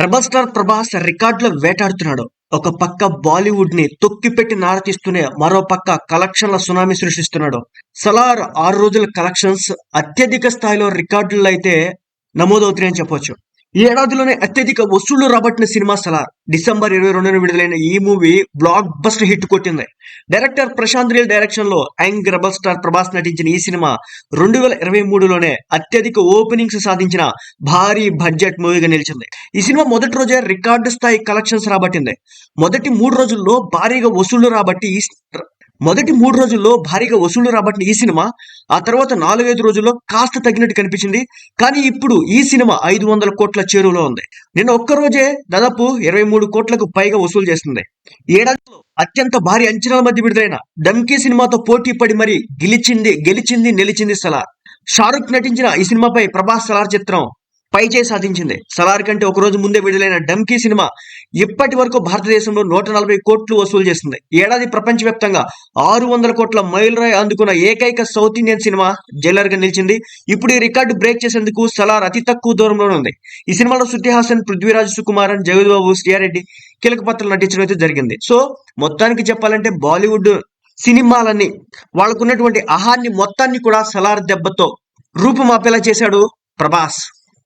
Rebel star Prabhas రికార్డులో వేటాడుతున్నాడు. ఒక పక్క బాలీవుడ్ని తొక్కిపెట్టి నారతీస్తూనే మరో పక్క కలెక్షన్ల సునామీ సృష్టిస్తున్నాడు. సలార్ ఆరు రోజుల కలెక్షన్స్ అత్యధిక స్థాయిలో రికార్డుల్లో అయితే నమోదవుతున్నాయని చెప్పొచ్చు. ఈ ఏడాదిలోనే అత్యధిక వసూళ్ళు రాబట్టిన సినిమా సలార్ డిసెంబర్ ఇరవై రెండున విడుదలైన ఈ మూవీ బ్లాక్ బస్ట్ హిట్ కొట్టింది. డైరెక్టర్ ప్రశాంత్ రియల్ డైరెక్షన్లో యంగ్ రెబల్ స్టార్ ప్రభాస్ నటించిన ఈ సినిమా రెండు వేల ఇరవై మూడులోనే అత్యధిక ఓపెనింగ్స్ సాధించిన భారీ బడ్జెట్ మూవీగా నిలిచింది. ఈ సినిమా మొదటి రోజే రికార్డు స్థాయి కలెక్షన్స్ రాబట్టింది. మొదటి మూడు రోజుల్లో భారీగా వసూళ్ళు రాబట్టి ఈ మొదటి మూడు రోజుల్లో భారీగా వసూళ్ళు రాబట్టిన ఈ సినిమా ఆ తర్వాత నాలుగైదు రోజుల్లో కాస్త తగ్గినట్టు కనిపించింది. కానీ ఇప్పుడు ఈ సినిమా ఐదు వందల కోట్ల చేరువలో ఉంది. నిన్న ఒక్క రోజే దాదాపు ఇరవై మూడు కోట్లకు పైగా వసూలు చేస్తుంది. ఏడాదిలో అత్యంత భారీ అంచనాల మధ్య విడుదలైన డంకీ సినిమాతో పోటీ పడి మరి గెలిచింది గెలిచింది నిలిచింది సలార్. షారుఖ్ నటించిన ఈ సినిమాపై ప్రభాస్ సలార్ చిత్రం పైచే సాధించింది. సలార్ కంటే ఒక రోజు ముందే విడుదలైన డంకీ సినిమా ఇప్పటి వరకు భారతదేశంలో నూట నలభై కోట్లు వసూలు చేస్తుంది ఏడాది ప్రపంచవ్యాప్తంగా ఆరు వందల కోట్ల మైల్ రాయ్ అందుకున్న ఏకైక సౌత్ ఇండియన్ సినిమా జైలర్గా నిలిచింది. ఇప్పుడు ఈ రికార్డు బ్రేక్ చేసేందుకు సలార్ అతి తక్కువ దూరంలోనే ఉంది. ఈ సినిమాలో శృతి హాసన్ పృథ్వీరాజ్ సుకుమారన్ జగద్బాబు శ్రీయారెడ్డి కీలక పాత్రలు నటించడం అయితే జరిగింది. సో మొత్తానికి చెప్పాలంటే బాలీవుడ్ సినిమాలని వాళ్ళకున్నటువంటి ఆహాన్ని మొత్తాన్ని కూడా సలార్ దెబ్బతో రూపుమాపేలా చేశాడు ప్రభాస్.